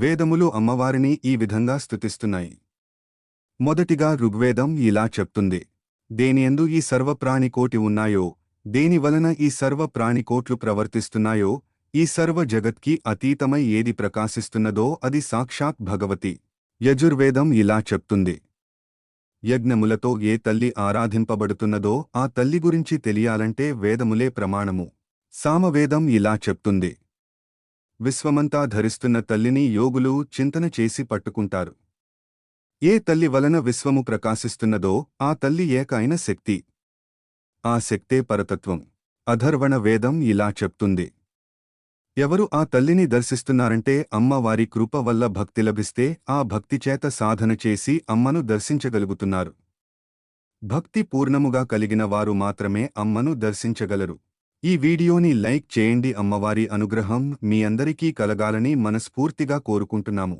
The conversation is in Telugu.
వేదములు అమ్మవారిని ఈ విధంగా స్తుతిస్తున్నాయి. మొదటిగా ఋగ్వేదం ఇలా చెప్తుంది. దేనియందు ఈ సర్వ ప్రాణికోటి ఉన్నాయో దేనివలన ఈ సర్వ ప్రాణికోట్లు ప్రవర్తిస్తున్నాయో ఈ సర్వ జగత్కి అతీతమై ఏది ప్రకాశిస్తున్నదో అది సాక్షాత్ భగవతి. యజుర్వేదం ఇలా చెప్తుంది. యజ్ఞములతో ఏ తల్లి ఆరాధింపబడుతున్నదో ఆ తల్లి గురించి తెలియాలంటే వేదములే ప్రమాణము. సామవేదం ఇలా చెప్తుంది. విశ్వమంతా ధరిస్తున్న తల్లిని యోగులు చింతన చేసి పట్టుకుంటారు. ఏ తల్లి వలన విశ్వము ప్రకాశిస్తున్నదో ఆ తల్లి ఏకైన శక్తి. ఆ శక్తే పరతత్వం. అధర్వణ వేదం ఇలా చెప్తుంది. ఎవరు ఆ తల్లిని దర్శిస్తున్నారంటే అమ్మ వారి కృప వల్ల భక్తి లభిస్తే ఆ భక్తి చేత సాధన చేసి అమ్మను దర్శించగలుగుతున్నారు. భక్తి పూర్ణముగా కలిగిన వారు మాత్రమే అమ్మను దర్శించగలరు. ఈ వీడియోని లైక్ చేయండి అమ్మవారి అనుగ్రహం మీ అందరికీ కలగాలని మనస్ఫూర్తిగా కోరుకుంటున్నాము.